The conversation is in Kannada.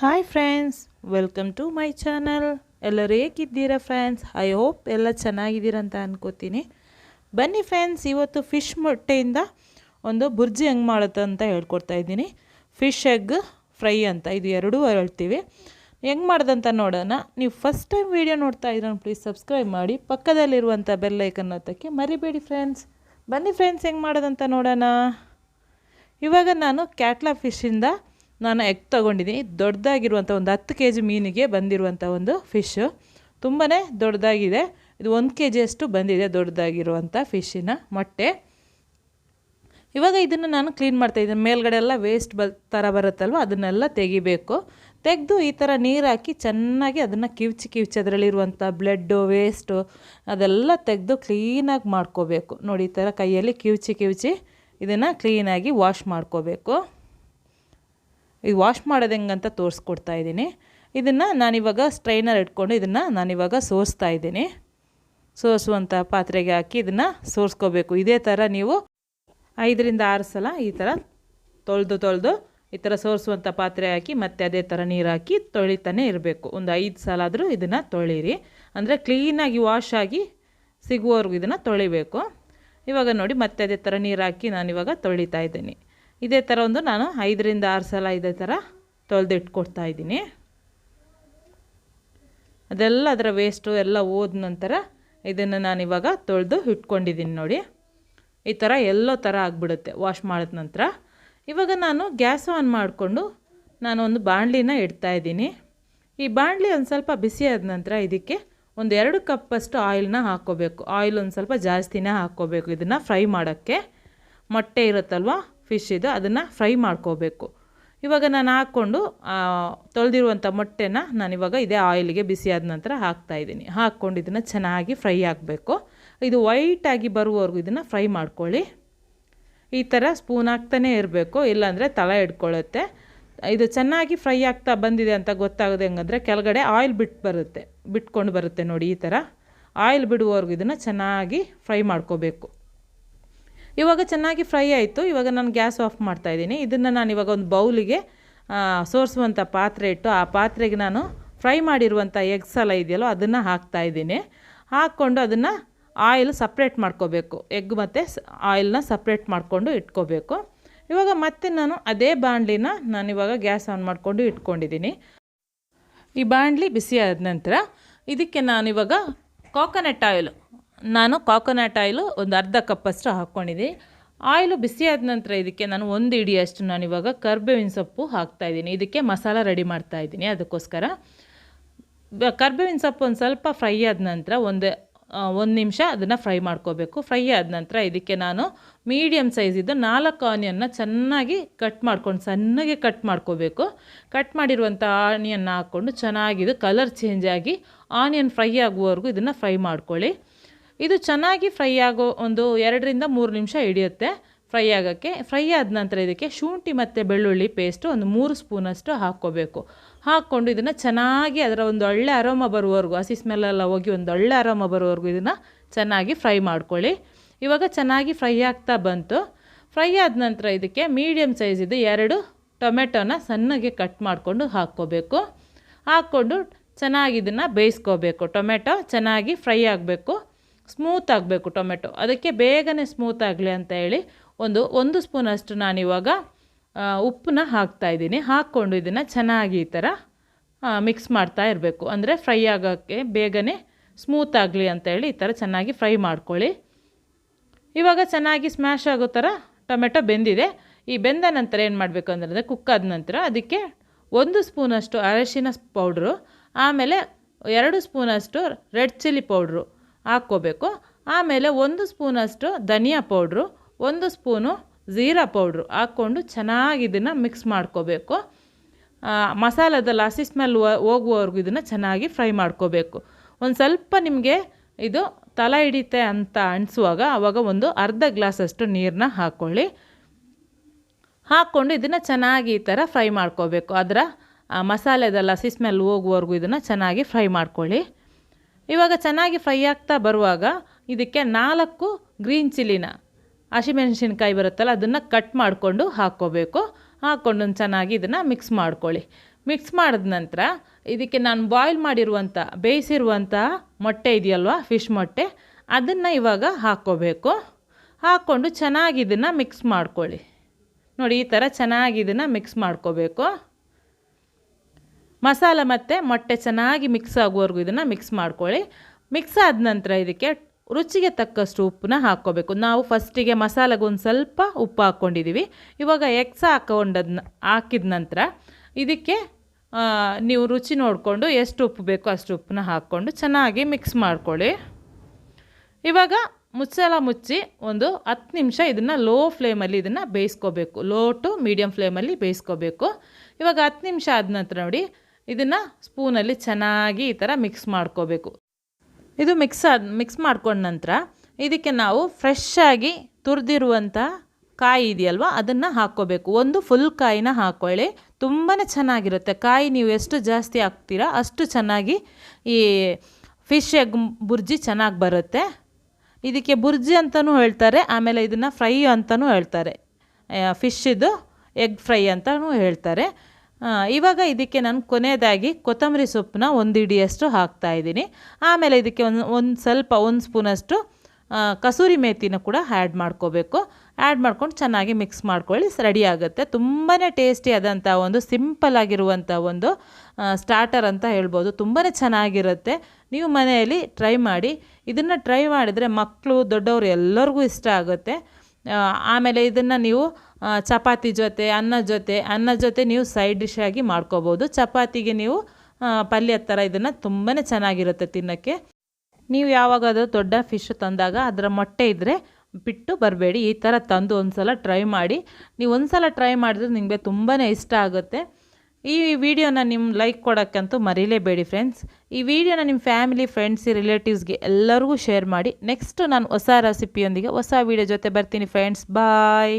Hi friends welcome to my channel ಎಲ್ಲರೂ ಹೇಗಿದ್ದೀರಾ ಫ್ರೆಂಡ್ಸ್ ಐ ಹೋಪ್ ಎಲ್ಲ ಚೆನ್ನಾಗಿದ್ದೀರಾ ಅಂತ ಅನ್ಕೋತೀನಿ. ಬನ್ನಿ ಫ್ರೆಂಡ್ಸ್ ಇವತ್ತು ಫಿಶ್ ಮೊಟ್ಟೆಯಿಂದ ಒಂದು ಬುರ್ಜಿ ಹೆಂಗೆ ಮಾಡುತ್ತೆ ಅಂತ ಹೇಳ್ಕೊಡ್ತಾ ಇದ್ದೀನಿ. ಫಿಶ್ ಎಗ್ ಫ್ರೈ ಅಂತ, ಇದು ಎರಡೂ ಹೇಳ್ತೀವಿ. ಹೆಂಗೆ ಮಾಡ್ದಂತ ನೋಡೋಣ. ನೀವು ಫಸ್ಟ್ ಟೈಮ್ ವೀಡಿಯೋ ನೋಡ್ತಾ ಇದ್ರೆ ಪ್ಲೀಸ್ ಸಬ್ಸ್ಕ್ರೈಬ್ ಮಾಡಿ. ಪಕ್ಕದಲ್ಲಿರುವಂಥ ಬೆಲ್ಲೈಕನ್ ಹತ್ತಕ್ಕೆ ಮರಿಬೇಡಿ ಫ್ರೆಂಡ್ಸ್ ಬನ್ನಿ ಫ್ರೆಂಡ್ಸ್ ಹೆಂಗೆ ಮಾಡೋದಂತ ನೋಡೋಣ. ಇವಾಗ ನಾನು ಕ್ಯಾಟ್ಲಾ ಫಿಶಿಂದ ನಾನು ಎಗ್ ತೊಗೊಂಡಿದ್ದೀನಿ. ದೊಡ್ಡದಾಗಿರುವಂಥ ಒಂದು ಹತ್ತು ಕೆ ಜಿ ಮೀನಿಗೆ ಬಂದಿರುವಂಥ ಒಂದು ಫಿಶ್ಶು ತುಂಬಾ ದೊಡ್ಡದಾಗಿದೆ. ಇದು ಒಂದು ಕೆ ಜಿಯಷ್ಟು ಬಂದಿದೆ ದೊಡ್ಡದಾಗಿರುವಂಥ ಫಿಶ್ಶಿನ ಮೊಟ್ಟೆ. ಇವಾಗ ಇದನ್ನು ನಾನು ಕ್ಲೀನ್ ಮಾಡ್ತಾಯಿದ್ದೀನಿ ಮೇಲ್ಗಡೆ ಎಲ್ಲ ವೇಸ್ಟ್ ಬ ಥರ ಬರುತ್ತಲ್ವ? ಅದನ್ನೆಲ್ಲ ತೆಗಿಬೇಕು. ತೆಗೆದು ಈ ಥರ ನೀರು ಹಾಕಿ ಚೆನ್ನಾಗಿ ಅದನ್ನು ಕಿವುಚಿ ಕಿವುಚಿ ಅದರಲ್ಲಿರುವಂಥ ಬ್ಲಡ್ಡು ವೇಸ್ಟು ಅದೆಲ್ಲ ತೆಗೆದು ಕ್ಲೀನಾಗಿ ಮಾಡ್ಕೋಬೇಕು. ನೋಡಿ ಈ ಥರ ಕೈಯಲ್ಲಿ ಕಿವುಚಿ ಕಿವುಚಿ ಇದನ್ನು ಕ್ಲೀನಾಗಿ ವಾಶ್ ಮಾಡ್ಕೋಬೇಕು. ಇದು ವಾಶ್ ಮಾಡೋದು ಹೆಂಗಂತ ತೋರಿಸ್ಕೊಡ್ತಾ ಇದ್ದೀನಿ. ಇದನ್ನು ನಾನಿವಾಗ ಸ್ಟ್ರೈನರ್ ಇಟ್ಕೊಂಡು ಇದನ್ನು ನಾನಿವಾಗ ಸೋಸ್ತಾ ಇದ್ದೀನಿ. ಸೋಸುವಂಥ ಪಾತ್ರೆಗೆ ಹಾಕಿ ಇದನ್ನು ಸೋರಿಸ್ಕೋಬೇಕು. ಇದೇ ಥರ ನೀವು ಐದರಿಂದ ಆರು ಸಲ ಈ ಥರ ತೊಳೆದು ತೊಳೆದು ಈ ಥರ ಸೋರಿಸುವಂಥ ಪಾತ್ರೆ ಹಾಕಿ ಮತ್ತೆ ಅದೇ ಥರ ನೀರು ಹಾಕಿ ತೊಳಿತಾನೆ ಇರಬೇಕು. ಒಂದು ಐದು ಸಲ ಆದರೂ ಇದನ್ನು ತೊಳೀರಿ. ಅಂದರೆ ಕ್ಲೀನಾಗಿ ವಾಶ್ ಆಗಿ ಸಿಗುವವರೆಗೂ ಇದನ್ನು ತೊಳಿಬೇಕು. ಇವಾಗ ನೋಡಿ ಮತ್ತೆ ಅದೇ ಥರ ನೀರು ಹಾಕಿ ನಾನಿವಾಗ ತೊಳಿತಾ ಇದ್ದೀನಿ. ಇದೇ ಥರ ಒಂದು ನಾನು ಐದರಿಂದ ಆರು ಸಲ ಇದೇ ಥರ ತೊಳೆದಿಟ್ಕೊಡ್ತಾ ಇದ್ದೀನಿ. ಅದೆಲ್ಲ ಅದರ ವೇಸ್ಟು ಎಲ್ಲ ಹೋದ ನಂತರ ಇದನ್ನು ನಾನಿವಾಗ ತೊಳೆದು ಇಟ್ಕೊಂಡಿದ್ದೀನಿ ನೋಡಿ. ಈ ಥರ ಎಲ್ಲೋ ಥರ ಆಗಿಬಿಡುತ್ತೆ ವಾಶ್ ಮಾಡಿದ ನಂತರ. ಇವಾಗ ನಾನು ಗ್ಯಾಸ್ ಆನ್ ಮಾಡಿಕೊಂಡು ನಾನು ಒಂದು ಬಾಣಲಿನ ಇಡ್ತಾ ಇದ್ದೀನಿ. ಈ ಬಾಣಲಿ ಒಂದು ಸ್ವಲ್ಪ ಬಿಸಿ ಆದ ನಂತರ ಇದಕ್ಕೆ ಒಂದು ಎರಡು ಕಪ್ಪಷ್ಟು ಆಯಿಲ್ನ ಹಾಕ್ಕೋಬೇಕು ಆಯಿಲ್ ಒಂದು ಸ್ವಲ್ಪ ಜಾಸ್ತಿನೇ ಹಾಕ್ಕೋಬೇಕು ಇದನ್ನು ಫ್ರೈ ಮಾಡೋಕ್ಕೆ. ಮೊಟ್ಟೆ ಇರುತ್ತಲ್ವ? ಫಿಶ್ ಇದು ಅದನ್ನು ಫ್ರೈ ಮಾಡ್ಕೋಬೇಕು. ಇವಾಗ ನಾನು ಹಾಕ್ಕೊಂಡು ತೊಳೆದಿರುವಂಥ ಮೊಟ್ಟೆನ ನಾನು ಇವಾಗ ಇದೇ ಆಯಿಲ್ಗೆ ಬಿಸಿ ಆದ ನಂತರ ಹಾಕ್ತಾಯಿದ್ದೀನಿ ಹಾಕ್ಕೊಂಡು ಇದನ್ನು ಚೆನ್ನಾಗಿ ಫ್ರೈ ಆಗಬೇಕು. ಇದು ವೈಟಾಗಿ ಬರುವವರೆಗೂ ಇದನ್ನು ಫ್ರೈ ಮಾಡ್ಕೊಳ್ಳಿ. ಈ ಥರ ಸ್ಪೂನ್ ಹಾಕ್ತಾನೇ ಇರಬೇಕು. ಇಲ್ಲಾಂದರೆ ತಲೆ ಹಿಡ್ಕೊಳ್ಳುತ್ತೆ. ಇದು ಚೆನ್ನಾಗಿ ಫ್ರೈ ಆಗ್ತಾ ಬಂದಿದೆ ಅಂತ ಗೊತ್ತಾಗೋದು ಹೆಂಗಂದರೆ ಕೆಳಗಡೆ ಆಯಿಲ್ ಬಿಟ್ಟು ಬರುತ್ತೆ. ಬಿಟ್ಕೊಂಡು ಬರುತ್ತೆ ನೋಡಿ ಈ ಥರ ಆಯಿಲ್ ಬಿಡುವವರೆಗೂ ಇದನ್ನು ಚೆನ್ನಾಗಿ ಫ್ರೈ ಮಾಡ್ಕೋಬೇಕು. ಇವಾಗ ಚೆನ್ನಾಗಿ ಫ್ರೈ ಆಯಿತು. ಇವಾಗ ನಾನು ಗ್ಯಾಸ್ ಆಫ್ ಮಾಡ್ತಾಯಿದ್ದೀನಿ ಇದನ್ನು ನಾನು ಇವಾಗ ಒಂದು ಬೌಲಿಗೆ ಸೋರಿಸುವಂಥ ಪಾತ್ರೆ ಇಟ್ಟು ಆ ಪಾತ್ರೆಗೆ ನಾನು ಫ್ರೈ ಮಾಡಿರುವಂಥ ಎಗ್ಸ್ ಎಲ್ಲ ಇದೆಯಲ್ಲೋ, ಅದನ್ನು ಹಾಕ್ತಾಯಿದ್ದೀನಿ ಹಾಕ್ಕೊಂಡು ಅದನ್ನು ಆಯಿಲ್ ಸಪ್ರೇಟ್ ಮಾಡ್ಕೋಬೇಕು. ಎಗ್ ಮತ್ತು ಆಯಿಲ್ನ ಸಪ್ರೇಟ್ ಮಾಡಿಕೊಂಡು ಇಟ್ಕೋಬೇಕು. ಇವಾಗ ಮತ್ತೆ ನಾನು ಅದೇ ಬಾಣಲಿನ ನಾನಿವಾಗ ಗ್ಯಾಸ್ ಆನ್ ಮಾಡಿಕೊಂಡು ಇಟ್ಕೊಂಡಿದ್ದೀನಿ. ಈ ಬಾಣಲಿ ಬಿಸಿ ಆದ ನಂತರ ಇದಕ್ಕೆ ನಾನಿವಾಗ ಕೋಕೋನಟ್ ಆಯಿಲು ನಾನು ಕಾಕೋನಟ್ ಆಯಿಲು ಒಂದು ಅರ್ಧ ಕಪ್ಪಷ್ಟು ಹಾಕ್ಕೊಂಡಿದ್ದೀನಿ ಆಯಿಲು ಆದ ನಂತರ ಇದಕ್ಕೆ ನಾನು ಒಂದು ಇಡಿಯಷ್ಟು ಇವಾಗ ಕರ್ಬೇವಿನ ಸೊಪ್ಪು ಹಾಕ್ತಾಯಿದ್ದೀನಿ ಇದಕ್ಕೆ ಮಸಾಲ ರೆಡಿ ಮಾಡ್ತಾಯಿದ್ದೀನಿ ಅದಕ್ಕೋಸ್ಕರ. ಕರ್ಬೇವಿನ ಸೊಪ್ಪು ಒಂದು ಸ್ವಲ್ಪ ಫ್ರೈ ಆದ ನಂತರ ಒಂದು ಒಂದು ನಿಮಿಷ ಅದನ್ನು ಫ್ರೈ ಮಾಡ್ಕೋಬೇಕು. ಫ್ರೈ ಆದ ನಂತರ ಇದಕ್ಕೆ ನಾನು ಮೀಡಿಯಮ್ ಸೈಜಿದ್ದು ನಾಲ್ಕು ಆನಿಯನ್ನ ಚೆನ್ನಾಗಿ ಕಟ್ ಮಾಡ್ಕೊಂಡು ಸಣ್ಣಗೆ ಕಟ್ ಮಾಡ್ಕೋಬೇಕು. ಕಟ್ ಮಾಡಿರುವಂಥ ಆನಿಯನ್ನ ಹಾಕ್ಕೊಂಡು ಚೆನ್ನಾಗಿದು ಕಲರ್ ಚೇಂಜ್ ಆಗಿ ಆನಿಯನ್ ಫ್ರೈ ಆಗುವವರೆಗೂ ಇದನ್ನು ಫ್ರೈ ಮಾಡ್ಕೊಳ್ಳಿ. ಇದು ಚೆನ್ನಾಗಿ ಫ್ರೈ ಆಗೋ ಒಂದು ಎರಡರಿಂದ ಮೂರು ನಿಮಿಷ ಹಿಡಿಯುತ್ತೆ. ಫ್ರೈ ಆಗೋಕ್ಕೆ, ಫ್ರೈ ಆದ ನಂತರ ಇದಕ್ಕೆ ಶುಂಠಿ ಮತ್ತು ಬೆಳ್ಳುಳ್ಳಿ ಪೇಸ್ಟು ಒಂದು ಮೂರು ಸ್ಪೂನಷ್ಟು ಹಾಕ್ಕೋಬೇಕು. ಹಾಕ್ಕೊಂಡು ಇದನ್ನು ಚೆನ್ನಾಗಿ ಅದರ ಒಂದು ಒಳ್ಳೆ ಅರೋಮ ಬರುವವರೆಗೂ, ಹಸಿ ಸ್ಮೆಲ್ಲೆಲ್ಲ ಹೋಗಿ ಒಂದು ಒಳ್ಳೆ ಅರೋಮ ಬರುವವರೆಗೂ ಇದನ್ನು ಚೆನ್ನಾಗಿ ಫ್ರೈ ಮಾಡ್ಕೊಳ್ಳಿ. ಇವಾಗ ಚೆನ್ನಾಗಿ ಫ್ರೈ ಆಗ್ತಾ ಬಂತು. ಫ್ರೈ ಆದ ನಂತರ ಇದಕ್ಕೆ ಮೀಡಿಯಮ್ ಸೈಜಿದ್ದು ಎರಡು ಟೊಮೆಟೊನ ಸಣ್ಣಗೆ ಕಟ್ ಮಾಡಿಕೊಂಡು ಹಾಕ್ಕೋಬೇಕು. ಹಾಕ್ಕೊಂಡು ಚೆನ್ನಾಗಿ ಇದನ್ನು ಬೇಯಿಸ್ಕೋಬೇಕು. ಟೊಮೆಟೊ ಚೆನ್ನಾಗಿ ಫ್ರೈ ಆಗಬೇಕು. ಸ್ಮೂತ್ ಆಗಬೇಕು ಟೊಮೆಟೊ. ಅದಕ್ಕೆ ಬೇಗನೆ ಸ್ಮೂತ್ ಆಗಲಿ ಅಂತ ಹೇಳಿ ಒಂದು ಒಂದು ಸ್ಪೂನಷ್ಟು ನಾನಿವಾಗ ಉಪ್ಪನ್ನ ಹಾಕ್ತಾಯಿದ್ದೀನಿ ಹಾಕ್ಕೊಂಡು ಇದನ್ನು ಚೆನ್ನಾಗಿ ಈ ಥರ ಮಿಕ್ಸ್ ಮಾಡ್ತಾ ಇರಬೇಕು. ಅಂದರೆ ಫ್ರೈ ಆಗೋಕ್ಕೆ ಬೇಗನೆ ಸ್ಮೂತ್ ಆಗಲಿ ಅಂತ ಹೇಳಿ ಈ ಥರ ಚೆನ್ನಾಗಿ ಫ್ರೈ ಮಾಡ್ಕೊಳ್ಳಿ. ಇವಾಗ ಚೆನ್ನಾಗಿ ಸ್ಮ್ಯಾಶ್ ಆಗೋ ಥರ ಟೊಮೆಟೊ ಬೆಂದಿದೆ. ಈ ಬೆಂದ ನಂತರ ಏನು ಮಾಡಬೇಕು ಅಂದರೆ ಆದ ನಂತರ ಅದಕ್ಕೆ ಒಂದು ಸ್ಪೂನಷ್ಟು ಅರಶಿನ ಪೌಡ್ರು, ಆಮೇಲೆ ಎರಡು ಸ್ಪೂನಷ್ಟು ರೆಡ್ ಚಿಲ್ಲಿ ಪೌಡ್ರು. ಹಾಕ್ಕೋಬೇಕು. ಆಮೇಲೆ ಒಂದು ಸ್ಪೂನಷ್ಟು ಧನಿಯಾ ಪೌಡ್ರು, ಒಂದು ಸ್ಪೂನು ಜೀರಾ ಪೌಡ್ರು ಹಾಕ್ಕೊಂಡು ಚೆನ್ನಾಗಿ ಇದನ್ನು ಮಿಕ್ಸ್ ಮಾಡ್ಕೋಬೇಕು. ಮಸಾಲದಲ್ಲಿ ಹಸಿ ಸ್ಮೆಲ್ ಹೋಗುವವರೆಗೂ ಇದನ್ನು ಚೆನ್ನಾಗಿ ಫ್ರೈ ಮಾಡ್ಕೋಬೇಕು. ಒಂದು ಸ್ವಲ್ಪ ನಿಮಗೆ ಇದು ತಲೆ ಹಿಡಿತೆ ಅಂತ ಅನಿಸುವಾಗ ಆವಾಗ ಒಂದು ಅರ್ಧ ಗ್ಲಾಸಷ್ಟು ನೀರನ್ನ ಹಾಕ್ಕೊಳ್ಳಿ ಹಾಕ್ಕೊಂಡು ಇದನ್ನು ಚೆನ್ನಾಗಿ ಈ ಥರ ಫ್ರೈ ಮಾಡ್ಕೋಬೇಕು. ಅದರ ಮಸಾಲೆದಲ್ಲಿ ಹಸಿ ಸ್ಮೆಲ್ ಹೋಗುವವರೆಗೂ ಇದನ್ನು ಚೆನ್ನಾಗಿ ಫ್ರೈ ಮಾಡ್ಕೊಳ್ಳಿ. ಇವಾಗ ಚೆನ್ನಾಗಿ ಫ್ರೈ ಆಗ್ತಾ ಬರುವಾಗ ಇದಕ್ಕೆ ನಾಲ್ಕು ಗ್ರೀನ್ ಚಿಲ್ಲಿನ ಹಸಿಮೆಣಸಿನ್ಕಾಯಿ ಬರುತ್ತಲ್ಲ, ಅದನ್ನು ಕಟ್ ಮಾಡಿಕೊಂಡು ಹಾಕ್ಕೋಬೇಕು. ಹಾಕ್ಕೊಂಡು ಚೆನ್ನಾಗಿ ಇದನ್ನು ಮಿಕ್ಸ್ ಮಾಡ್ಕೊಳ್ಳಿ. ಮಿಕ್ಸ್ ಮಾಡಿದ ನಂತರ ಇದಕ್ಕೆ ನಾನು ಬಾಯ್ಲ್ ಮಾಡಿರುವಂಥ ಬೇಯಿಸಿರುವಂಥ ಮೊಟ್ಟೆ ಇದೆಯಲ್ವ ಫಿಶ್ ಮೊಟ್ಟೆ, ಅದನ್ನು ಇವಾಗ ಹಾಕ್ಕೋಬೇಕು. ಹಾಕ್ಕೊಂಡು ಚೆನ್ನಾಗಿ ಇದನ್ನು ಮಿಕ್ಸ್ ಮಾಡ್ಕೊಳ್ಳಿ. ನೋಡಿ, ಈ ಥರ ಚೆನ್ನಾಗಿ ಇದನ್ನು ಮಿಕ್ಸ್ ಮಾಡ್ಕೋಬೇಕು. ಮಸಾಲ ಮತ್ತು ಮೊಟ್ಟೆ ಚೆನ್ನಾಗಿ ಮಿಕ್ಸ್ ಆಗುವವರೆಗೂ ಇದನ್ನು ಮಿಕ್ಸ್ ಮಾಡ್ಕೊಳ್ಳಿ. ಮಿಕ್ಸ್ ಆದ ನಂತರ ಇದಕ್ಕೆ ರುಚಿಗೆ ತಕ್ಕಷ್ಟು ಉಪ್ಪನ್ನ ಹಾಕ್ಕೋಬೇಕು. ನಾವು ಫಸ್ಟಿಗೆ ಮಸಾಲೆಗೆ ಒಂದು ಸ್ವಲ್ಪ ಉಪ್ಪು ಹಾಕ್ಕೊಂಡಿದ್ದೀವಿ ಇವಾಗ ಎಕ್ಸ ಹಾಕೊಂಡದ್ನ, ಹಾಕಿದ ನಂತರ ಇದಕ್ಕೆ ನೀವು ರುಚಿ ನೋಡಿಕೊಂಡು ಎಷ್ಟು ಉಪ್ಪು ಬೇಕೋ ಅಷ್ಟು ಉಪ್ಪನ್ನ ಹಾಕ್ಕೊಂಡು ಚೆನ್ನಾಗಿ ಮಿಕ್ಸ್ ಮಾಡ್ಕೊಳ್ಳಿ. ಇವಾಗ ಮುಚ್ಚಳ ಮುಚ್ಚಿ ಒಂದು ಹತ್ತು ನಿಮಿಷ ಇದನ್ನು ಲೋ ಫ್ಲೇಮಲ್ಲಿ ಇದನ್ನು ಬೇಯಿಸ್ಕೋಬೇಕು. ಲೋ ಟು ಮೀಡಿಯಮ್ ಫ್ಲೇಮಲ್ಲಿ ಬೇಯಿಸ್ಕೋಬೇಕು. ಇವಾಗ ಹತ್ತು ನಿಮಿಷ ಆದ ನಂತರ ನೋಡಿ ಇದನ್ನು ಸ್ಪೂನಲ್ಲಿ ಚೆನ್ನಾಗಿ ಈ ಥರ ಮಿಕ್ಸ್ ಮಾಡ್ಕೋಬೇಕು. ಇದು ಮಿಕ್ಸ್ ಆದ ಮಿಕ್ಸ್ ಮಾಡ್ಕೊಂಡ ನಂತರ ಇದಕ್ಕೆ ನಾವು ಫ್ರೆಶ್ ಆಗಿ ತುರಿದಿರುವಂಥ ಕಾಯಿ ಇದೆಯಲ್ವ, ಅದನ್ನು ಹಾಕ್ಕೋಬೇಕು. ಒಂದು ಫುಲ್ ಕಾಯಿನ ಹಾಕ್ಕೊಳ್ಳಿ ತುಂಬಾ ಚೆನ್ನಾಗಿರುತ್ತೆ. ಕಾಯಿ ನೀವು ಎಷ್ಟು ಜಾಸ್ತಿ ಹಾಕ್ತೀರಾ ಅಷ್ಟು ಚೆನ್ನಾಗಿ ಈ ಫಿಶ್ ಎಗ್ ಬುರ್ಜಿ ಚೆನ್ನಾಗಿ ಬರುತ್ತೆ. ಇದಕ್ಕೆ ಬುರ್ಜಿ ಅಂತಲೂ ಹೇಳ್ತಾರೆ, ಆಮೇಲೆ ಇದನ್ನು ಫ್ರೈ ಅಂತಲೂ ಹೇಳ್ತಾರೆ. ಫಿಶ್ಶಿದು ಎಗ್ ಫ್ರೈ ಅಂತಲೂ ಹೇಳ್ತಾರೆ. ಇವಾಗ ಇದಕ್ಕೆ ನಾನು ಕೊನೆಯದಾಗಿ ಕೊತ್ತಂಬರಿ ಸೊಪ್ಪನ್ನ ಒಂದು ಹಿಡಿಯಷ್ಟು ಹಾಕ್ತಾ ಇದ್ದೀನಿ. ಆಮೇಲೆ ಇದಕ್ಕೆ ಒಂದು ಒಂದು ಸ್ವಲ್ಪ ಒಂದು ಸ್ಪೂನಷ್ಟು ಕಸೂರಿ ಮೇಥಿನ ಕೂಡ ಆ್ಯಡ್ ಮಾಡ್ಕೋಬೇಕು. ಆ್ಯಡ್ ಮಾಡ್ಕೊಂಡು ಚೆನ್ನಾಗಿ ಮಿಕ್ಸ್ ಮಾಡ್ಕೊಳ್ಳಿ, ರೆಡಿ ಆಗುತ್ತೆ. ತುಂಬಾ ಟೇಸ್ಟಿ ಆದಂಥ ಒಂದು, ಸಿಂಪಲ್ ಆಗಿರುವಂಥ ಒಂದು ಸ್ಟಾರ್ಟರ್ ಅಂತ ಹೇಳ್ಬೋದು. ತುಂಬಾ ಚೆನ್ನಾಗಿರುತ್ತೆ. ನೀವು ಮನೆಯಲ್ಲಿ ಟ್ರೈ ಮಾಡಿ. ಇದನ್ನು ಟ್ರೈ ಮಾಡಿದರೆ ಮಕ್ಕಳು, ದೊಡ್ಡವರು ಎಲ್ಲರಿಗೂ ಇಷ್ಟ ಆಗುತ್ತೆ. ಆಮೇಲೆ ಇದನ್ನು ನೀವು ಚಪಾತಿ ಜೊತೆ, ಅನ್ನ ಜೊತೆ ಅನ್ನ ಜೊತೆ ನೀವು ಸೈಡ್ ಡಿಶ್ ಆಗಿ ಮಾಡ್ಕೋಬೋದು. ಚಪಾತಿಗೆ ನೀವು ಪಲ್ಯ ಥರ ಇದನ್ನು ತುಂಬಾ ಚೆನ್ನಾಗಿರುತ್ತೆ ತಿನ್ನೋಕ್ಕೆ. ನೀವು ಯಾವಾಗಾದರೂ ದೊಡ್ಡ ಫಿಶ್ ತಂದಾಗ ಅದರ ಮೊಟ್ಟೆ ಇದ್ದರೆ ಬಿಟ್ಟು ಬರಬೇಡಿ. ಈ ಥರ ತಂದು ಒಂದು ಸಲ ಟ್ರೈ ಮಾಡಿ. ನೀವು ಒಂದು ಸಲ ಟ್ರೈ ಮಾಡಿದ್ರೆ ನಿಮಗೆ ತುಂಬಾ ಇಷ್ಟ ಆಗುತ್ತೆ. ಈ ವಿಡಿಯೋನ ನಿಮ್ಮ ಲೈಕ್ ಕೊಡೋಕ್ಕಂತೂ ಮರೀಲೇಬೇಡಿ ಫ್ರೆಂಡ್ಸ್ ಈ ವಿಡಿಯೋನ ನಿಮ್ಮ ಫ್ಯಾಮಿಲಿ ಫ್ರೆಂಡ್ಸ್ ರಿಲೇಟಿವ್ಸ್ಗೆ ಎಲ್ಲರಿಗೂ ಶೇರ್ ಮಾಡಿ. ನೆಕ್ಸ್ಟ್ ನಾನು ಹೊಸ ರೆಸಿಪಿಯೊಂದಿಗೆ ಹೊಸ ವಿಡಿಯೋ ಜೊತೆ ಬರ್ತೀನಿ ಫ್ರೆಂಡ್ಸ್ ಬಾಯ್